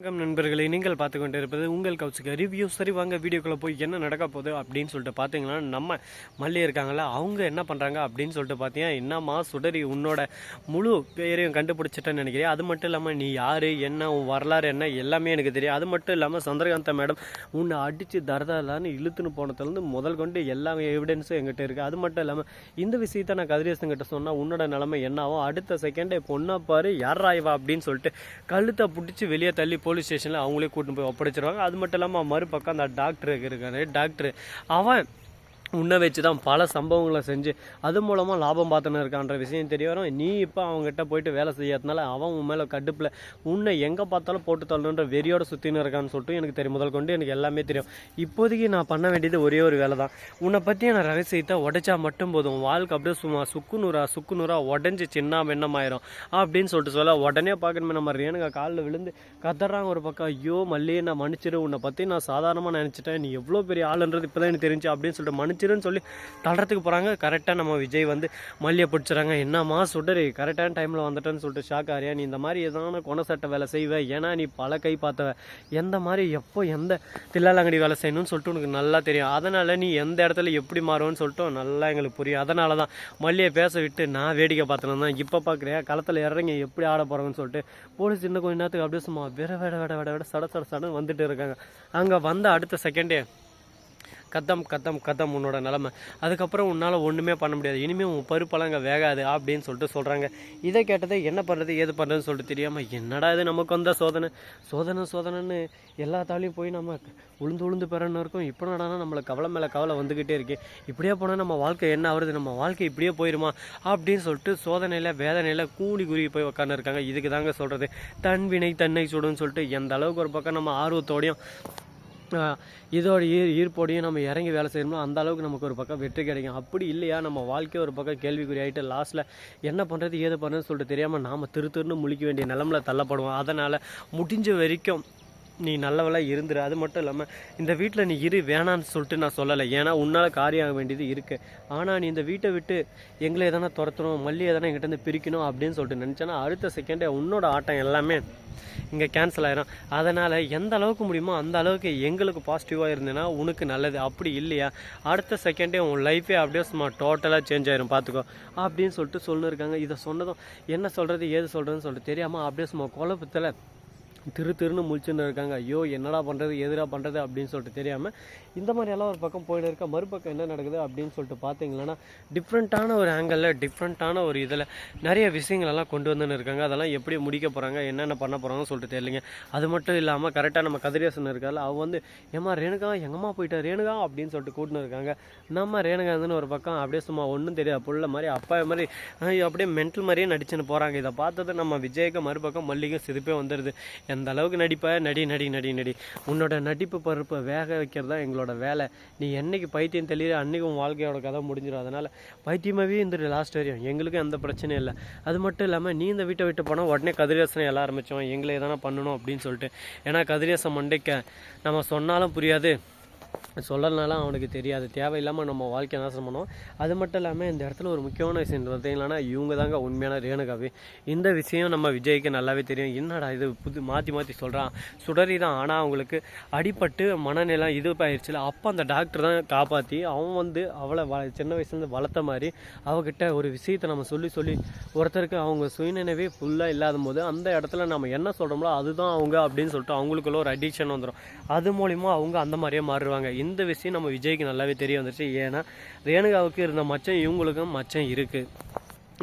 வணக்கம் நண்பர்களே நீங்கள் பார்த்து கொண்டு இருப்பது உங்கள் கவுச்சுக்கு ரிவ்யூ சரி வாங்க வீடியோக்குள்ளே போய் என்ன நடக்க போகுது அப்படின்னு சொல்லிட்டு பார்த்தீங்கன்னா நம்ம மல்லி இருக்காங்களா அவங்க என்ன பண்ணுறாங்க அப்படின்னு சொல்லிட்டு பார்த்தீங்கன்னா என்னம்மா சுடரி உன்னோட முழு பேரையும் கண்டுபிடிச்சிட்டேன்னு நினைக்கிறேன் அது மட்டும் இல்லாமல் நீ யார் என்ன உன் வரலாறு என்ன எல்லாமே எனக்கு தெரியும். அது மட்டும் இல்லாமல் சந்திரகாந்தா மேடம் உன்னை அடித்து தரதான்னு இழுத்துன்னு போனதுலேருந்து முதல் கொண்டு எல்லா எவிடன்ஸும் எங்கிட்ட இருக்குது அது மட்டும் இல்லாமல் இந்த விஷயத்த நான் கதிரேசன் கிட்ட சொன்னால் உன்னோட நிலமை என்னாகும் அடுத்த செகண்டே பொண்ணா பாரு யாரா இவா அப்படின்னு சொல்லிட்டு கழுத்தை பிடிச்சி வெளியே தள்ளி போலீஸ் ஸ்டேஷனில் அவங்களே கூட்டிட்டு போய் ஒப்படைச்சிருவாங்க. அது மட்டும் இல்லாமல் மறுபக்கம் அந்த டாக்டர் இருக்காரு. டாக்டர் அவன் உன்னை வச்சு தான் பல சம்பவங்களை செஞ்சு அது மூலமாக லாபம் பார்த்துன்னு இருக்கான்ற விஷயம் தெரிய வரும். நீ இப்போ அவங்ககிட்ட போயிட்டு வேலை செய்யறதுனால அவன் உன் மேலே கடுப்பில் உன்னை எங்கே பார்த்தாலும் போட்டு தள்ளணுன்ற வெறியோட சுற்றின்னு இருக்கான்னு சொல்லிட்டு எனக்கு தெரியும். முதல் கொண்டு எனக்கு எல்லாமே தெரியும். இப்போதைக்கு நான் பண்ண வேண்டியது ஒரே ஒரு வேலை தான் உன்னை பற்றி நான் ரகசியத்தை உடைச்சா மட்டும் போதும். வாழ்க்கை அப்படியே சும்மா சுக்குநூறா சுக்குநூறா உடஞ்சி சின்ன வெண்ணமாயிரும் அப்படின்னு சொல்லிட்டு சொல்ல உடனே பார்க்கணுமே நம்ம ரேணுங்க காலில் விழுந்து கத்துறாங்க ஒரு பக்கம். ஐயோ மல்லியே நான் மன்னிச்சிரு உன்னை பற்றி நான் சாதாரணமாக நினச்சிட்டேன். நீ எவ்வளோ பெரிய ஆளுன்றது இப்போ தான் எனக்கு தெரிஞ்சு அப்படின்னு சொல்லிட்டு பிடிச்சிருன்னு சொல்லி தள்ளுறதுக்கு போகிறாங்க கரெக்டாக நம்ம விஜய் வந்து மல்லியை பிடிச்சிறாங்க. என்னம்மா சுடரு கரெக்டான டைமில் வந்துட்டேன்னு சொல்லிட்டு ஷாக் ஆறியா நீ இந்த மாதிரி எதான கொணசட்டை வேலை செய்வ? ஏன்னா நீ பல கை பார்த்தவ. எந்த மாதிரி எப்போ எந்த தில்லாலங்கடி வேலை செய்யணும்னு சொல்லிட்டு உனக்கு நல்லா தெரியும். அதனால் நீ எந்த இடத்துல எப்படி மாறுவேன்னு சொல்லிட்டு நல்லா எங்களுக்கு புரியும். அதனால தான் மல்லியை பேச விட்டு நான் வேடிக்கை பார்த்தேன் தான். இப்போ பார்க்குறியா களத்தில் இறங்கி எப்படி ஆட போகிறாங்கன்னு சொல்லிட்டு போலீஸ் இன்னும் கொஞ்ச நேரத்துக்கு அப்படியே சும்மா விட விட விட விட விட சட சட சடன்னு வந்துட்டு இருக்காங்க. அங்கே வந்த அடுத்த செகண்டே கத்தம் கத்தம் கத்தம் உன்னோட நிலமை. அதுக்கப்புறம் உன்னால் ஒன்றுமே பண்ண முடியாது. இனிமேல் உன் பருப்பெல்லாம் அங்கே வேகாது அப்படின்னு சொல்லிட்டு சொல்கிறாங்க இதை கேட்டதை என்ன பண்ணுறது ஏது பண்ணுறதுன்னு சொல்லிட்டு தெரியாமல் என்னடா இது நமக்கு வந்த சோதனை? சோதனை சோதனைன்னு எல்லா தாலையும் போய் நம்ம உளுந்து உளுந்து பெறன்னு இருக்கும். இப்போ நடானா நம்மளை கவலை மேலே கவலை வந்துக்கிட்டே இருக்கு. இப்படியே போனால் நம்ம வாழ்க்கை என்ன ஆகுறது? நம்ம வாழ்க்கை இப்படியே போயிருமா? அப்படின்னு சொல்லிட்டு சோதனையில் வேதனையில் கூடி குருவி போய் உக்காந்துருக்காங்க இதுக்கு தாங்க சொல்கிறது தன் வினை தன்னை சுடுன்னு சொல்லிட்டு எந்த அளவுக்கு ஒரு பக்கம் நம்ம ஆர்வத்தோடையும் இதோட ஈர் ஈர்ப்போடையும் நம்ம இறங்கி வேலை செய்யணும்னா அந்த அளவுக்கு நமக்கு ஒரு பக்கம் வெற்றி கிடைக்கும். அப்படி இல்லையா? நம்ம வாழ்க்கையை ஒரு பக்கம் கேள்விக்குறி ஆகிட்டு லாஸ்ட்டில் என்ன பண்ணுறது ஏது பண்ணுறதுன்னு சொல்லிட்டு தெரியாமல் நாம் திரு திருன்னு முழிக்க வேண்டிய நிலமில் தள்ளப்படுவோம். அதனால் முடிஞ்ச வரைக்கும் நீ நல்லவளா இருந்துரு. அது மட்டும் இல்லாமல் இந்த வீட்டில் நீ இரு வேணான்னு சொல்லிட்டு நான் சொல்லலை. ஏன்னா உன்னால் காரியம் ஆக வேண்டியது இருக்குது ஆனால் நீ இந்த வீட்டை விட்டு எங்களை எதனா துரத்தணும் மல்லி எதனா எங்கிட்டேருந்து பிரிக்கணும் அப்படின்னு சொல்லிட்டு நினச்சேன்னா அடுத்த செகண்டே உன்னோட ஆட்டம் எல்லாமே இங்கே கேன்சல் ஆயிரும். அதனால் எந்த அளவுக்கு முடியுமோ அந்த அளவுக்கு எங்களுக்கு பாசிட்டிவாக இருந்ததுன்னா உனக்கு நல்லது. அப்படி இல்லையா? அடுத்த செகண்டே உன் லைஃபே அப்படியே சும்மா டோட்டலாக சேஞ்ச் ஆயிரும். பார்த்துக்கோ அப்படின்னு சொல்லிட்டு சொல்லிருக்காங்க இதை சொன்னதும் என்ன சொல்கிறது ஏது சொல்கிறதுன்னு சொல்லிட்டு தெரியாமல் அப்படியே சும்மா குழப்பத்தில் திரு திருன்னு முழிச்சுன்னு இருக்காங்க. ஐயோ என்னடா பண்ணுறது எதிராக பண்ணுறது அப்படின்னு சொல்லிட்டு தெரியாமல் இந்த மாதிரி எல்லாம் ஒரு பக்கம் போயிட்டு இருக்க. மறுபக்கம் என்ன நடக்குது அப்படின்னு சொல்லிட்டு பார்த்தீங்கன்னா டிஃப்ரெண்ட்டான ஒரு ஆங்கிளில் டிஃப்ரெண்ட்டான ஒரு இதில் நிறைய விஷயங்களெல்லாம் கொண்டு வந்துன்னு இருக்காங்க. அதெல்லாம் எப்படி முடிக்க போகிறாங்க என்னென்ன பண்ண போகிறாங்கன்னு சொல்லிட்டு தெரியலைங்க. அது மட்டும் இல்லாமல் கரெக்டாக நம்ம கதிரேசன் இருக்கால அவள் வந்து ஏமா ரேணுகா எங்கம்மா போயிட்டா ரேணுகா? அப்படின்னு சொல்லிட்டு கூட்டின்னு இருக்காங்க. நம்ம ரேணுகா இருந்துன்னு ஒரு பக்கம் அப்படியே சும்மா ஒன்றும் தெரியாது புள்ள மாதிரி அப்பா மாதிரி ஐயோ, அப்படியே மென்டல் மாதிரியே நடிச்சுன்னு போகிறாங்க இதை பார்த்தது நம்ம விஜய்க்கு மறுபக்கம் மல்லிகை சிரிப்பே வந்துடுது எந்த அளவுக்கு நடிப்ப நடி நடி நடி நடி. உன்னோட நடிப்பு பருப்பை வேக வைக்கிறது தான் எங்களோட வேலை. நீ என்னைக்கு பைத்தியம் தெளிவு அன்றைக்கி உன் வாழ்க்கையோட கதை முடிஞ்சிடும் அதனால் பைத்தியமாகவே இந்த லாஸ்ட் வரையும். எங்களுக்கும் எந்த பிரச்சனையும் இல்லை. அது மட்டும் இல்லாமல் நீ இந்த வீட்டை விட்டு போனால் உடனே கதிரேசனை எல்லாம் ஆரம்பித்தோம் எங்களை எதனா பண்ணணும் அப்படின்னு சொல்லிட்டு. ஏன்னா கதிரேசன் மண்டைக்க நம்ம சொன்னாலும் புரியாது. சொல்லனாலும் அவனுக்கு தெரியாது. தேவையில்லாமல் நம்ம வாழ்க்கையை நாசம் பண்ணுவோம். அது மட்டும் இல்லாமல் இந்த இடத்துல ஒரு முக்கியமான விஷயம் பார்த்தீங்கன்னா இவங்க தாங்க உண்மையான ரேணுகாவி இந்த விஷயம் நம்ம விஜய்க்கு நல்லாவே தெரியும். என்னடா இது புது மாற்றி மாற்றி சொல்கிறான் சுடரி தான். ஆனால் அவங்களுக்கு அடிபட்டு மனநிலம் இது ஆயிடுச்சுல அப்போ அந்த டாக்டர் தான் காப்பாற்றி அவன் வந்து அவளை வ சின்ன வயசுலேருந்து வளர்த்த மாதிரி அவகிட்ட ஒரு விஷயத்தை நம்ம சொல்லி சொல்லி ஒருத்தருக்கு அவங்க சுயநினைவே ஃபுல்லாக இல்லாத போது அந்த இடத்துல நம்ம என்ன சொல்கிறோமோ அதுதான் அவங்க அப்படின்னு சொல்லிட்டு அவங்களுக்குள்ள ஒரு அடிக்ஷன் வந்துடும் அது மூலிமா அவங்க அந்த மாதிரியே மாறுவாங்க. இந்த விஷயம் நம்ம விஜய்க்கு நல்லாவே தெரிய வந்துருச்சு. ஏன்னா ரேணுகாவுக்கு இருந்த மச்சம் இவங்களுக்கும் மச்சம் இருக்குது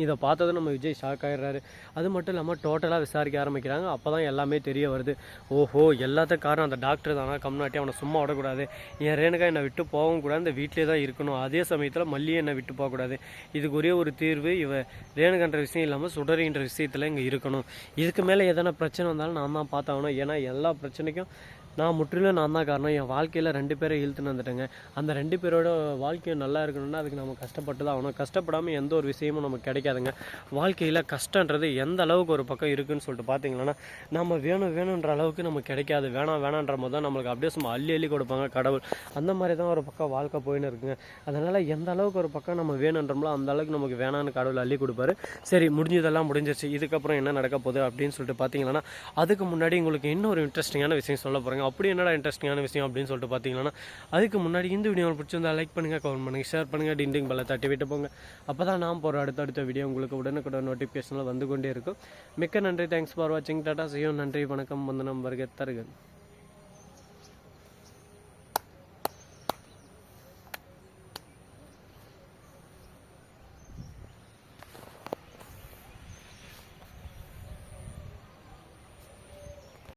இதை பார்த்ததும் நம்ம விஜய் ஷாக் ஆகிடுறாரு அது மட்டும் இல்லாமல் டோட்டலாக விசாரிக்க ஆரம்பிக்கிறாங்க. அப்போ தான் எல்லாமே தெரிய வருது. ஓஹோ எல்லாத்துக்கும் காரணம் அந்த டாக்டர் தானா? கம்னாட்டி அவனை சும்மா விடக்கூடாது. என் ரேணுகா என்னை விட்டு போகவும் கூடாது இந்த வீட்டிலே தான் இருக்கணும். அதே சமயத்தில் மல்லியை என்னை விட்டு போகக்கூடாது இதுக்கு ஒரே ஒரு தீர்வு இவ ரேணுகன்ற விஷயம் இல்லாமல் சுடரின்ற விஷயத்தில் இங்கே இருக்கணும். இதுக்கு மேலே எதனா பிரச்சனை வந்தாலும் நான் தான் பார்த்தாகணும். ஏன்னா எல்லா பிரச்சனைக்கும் நான் முற்றிலும் நான் தான் காரணம். என் வாழ்க்கையில் ரெண்டு பேரை இழுத்துன்னு வந்துட்டேங்க. அந்த ரெண்டு பேரோட வாழ்க்கையும் நல்லா இருக்கணும்னா அதுக்கு நம்ம கஷ்டப்பட்டு தான் ஆகணும். கஷ்டப்படாமல் எந்த ஒரு விஷயமும் நமக்கு கிடைக்காதுங்க. வாழ்க்கையில் கஷ்டன்றது எந்த அளவுக்கு ஒரு பக்கம் இருக்குன்னு சொல்லிட்டு பார்த்தீங்கன்னா நம்ம வேணும் வேணுன்ற அளவுக்கு நமக்கு கிடைக்காது. வேணாம் வேணான்ற போது தான் நம்மளுக்கு அப்படியே சும்மா அள்ளி அள்ளி கொடுப்பாங்க கடவுள். அந்த மாதிரி தான் ஒரு பக்கம் வாழ்க்கை போயின்னு இருக்குங்க. அதனால் எந்த அளவுக்கு ஒரு பக்கம் நம்ம வேணுன்றோமோ அந்த அளவுக்கு நமக்கு வேணான்னு கடவுள் அள்ளி கொடுப்பாரு. சரி முடிஞ்சதெல்லாம் முடிஞ்சிருச்சு. இதுக்கப்புறம் என்ன நடக்க போகுது அப்படின்னு சொல்லிட்டு பார்த்தீங்கன்னா அதுக்கு முன்னாடி உங்களுக்கு இன்னொரு இன்ட்ரெஸ்டிங்கான விஷயம் சொல்ல போகிறேங்க அப்படி என்னடா இன்ட்ரெஸ்டிங்கான விஷயம் அப்படின்னு சொல்லிட்டு பார்த்தீங்கன்னா அதுக்கு முன்னாடி இந்த வீடியோ பிடிச்சிருந்தா லைக் பண்ணுங்கள் கமெண்ட் பண்ணுங்கள் ஷேர் பண்ணுங்கள் டிண்டிங் பெல்லை தட்டி விட்டு போங்க. அப்போ தான் நான் போகிற அடுத்தடுத்த வீடியோ உங்களுக்கு உடனுக்குடன் நோட்டிஃபிகேஷனில் வந்து கொண்டே இருக்கும். மிக்க நன்றி. தேங்க்ஸ் ஃபார் வாட்சிங் டாட்டா செய்யும் நன்றி வணக்கம். வந்து நம்பருக்கு தருகன்